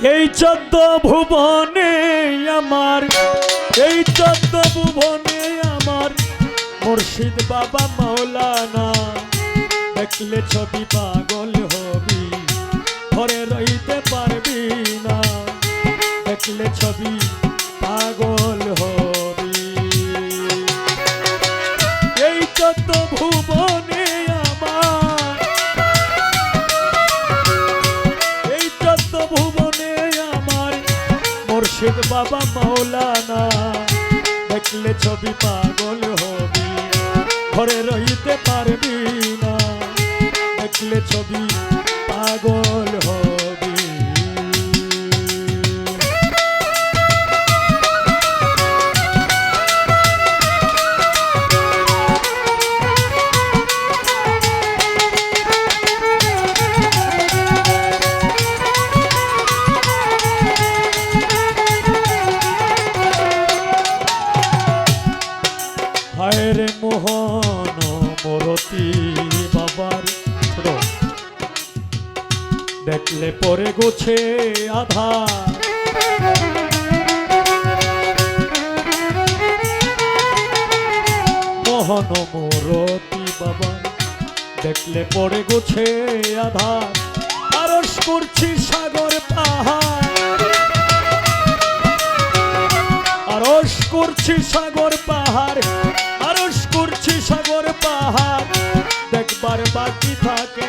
এই চোদ্দ ভুবনে আমার, এই চোদ্দ ভুবনে আমার মুর্শিদ বাবা মাওলানা দেখলে ছবি পাগল হবি, ঘরে রইতে পারবি না। দেখলে ছবি পাগল হবি। এই চোদ্দ ভুবনে বাবা মৌলানা দেখলে ছবি পাগল হবি ঘরে রইতে পারবি না। দেখলে ছবি পাগল দেখলে পরে গোছে আধার। মোহন মরতি বাবা, দেখলে পরে গোছে আধার। আরস করছি সাগর পাহাড়। আরস করছি সাগর পাহাড় আরস করছি সাগর পাহাড়। দেখবার বাকি থাকে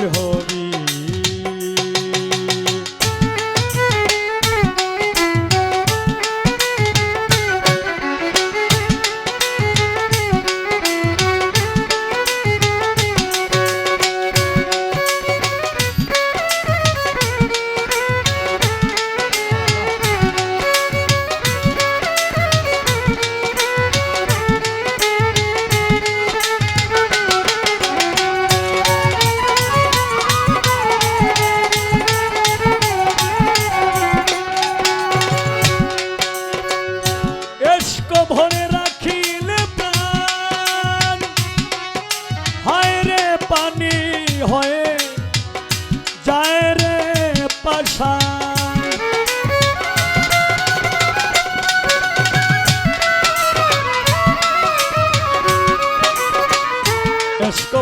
হয়ে যায় রে পাশা।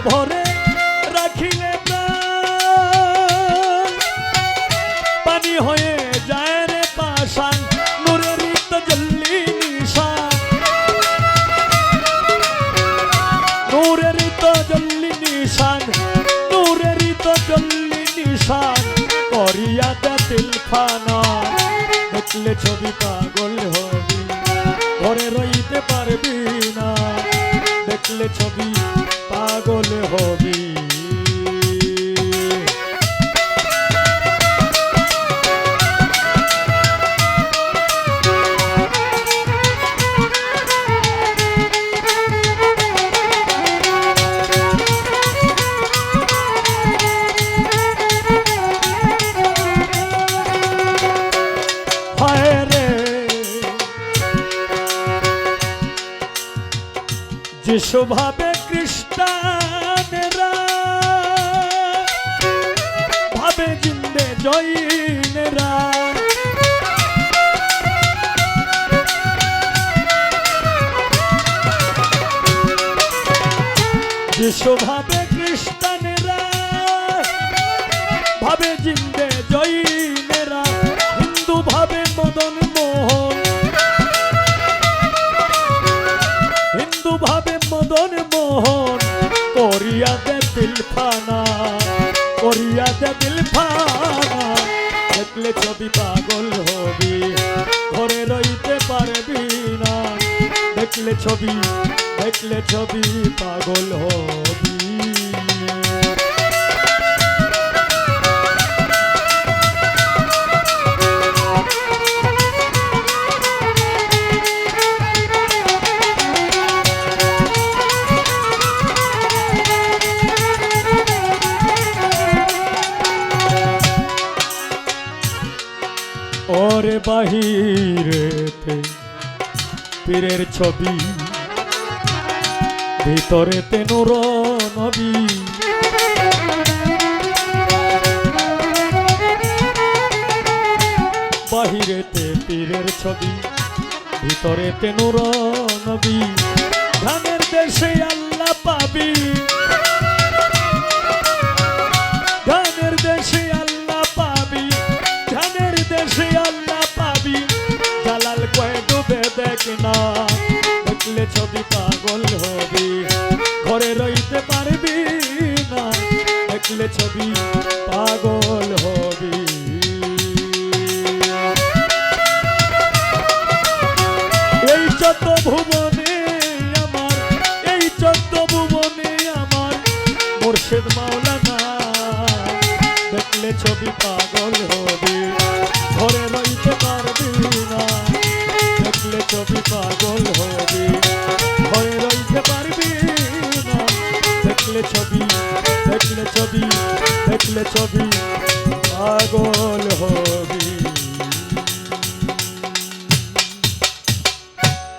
ভরে নিশান করিয়া দে দিলখানা দেখলে ছবি পাগল হবি ঘরে রইতে পারবি না। দেখলে ছবি পাগল হবি। যিশু ভাবে খ্রিস্টানেরা ভাবে জিন্দে জৈনেরা। যিশু ভাবে খ্রিস্টানেরা ভাবে জিন্দে জৈনেরা, হিন্দু ভাবে মদন মোহন দে দিলফানা করিয়া দে দিল ফানা দেখলে ছবি পাগল হবি, ঘরে রইতে পারবি না। দেখলে ছবি দেখলে ছবি পাগল হবি। ওরে বাহিরেতে পীরের ছবি ভিতরেতে নূর নবী বাহিরেতে পীরের ছবি ভিতরেতে নূর নবী ধানের দেশে আল্লাহ পাবি ডুবে দেখ না, দেখলে ছবি পাগল হবি, ঘরে রইতে পারবি না, দেখলে ছবি পাগল হবি। এই চোদ্দ ভুবনে আমার, এই চোদ্দ ভুবনে আমার, মুর্শিদ মাওলানা, দেখলে ছবি পাগল হবে, ঘরে রইতে পারবি না দেখলে ছবি পাগল হবে। ভয় রইতে পারবি না। দেখলে ছবি দেখলে ছবি দেখলে ছবি, পাগল হবি।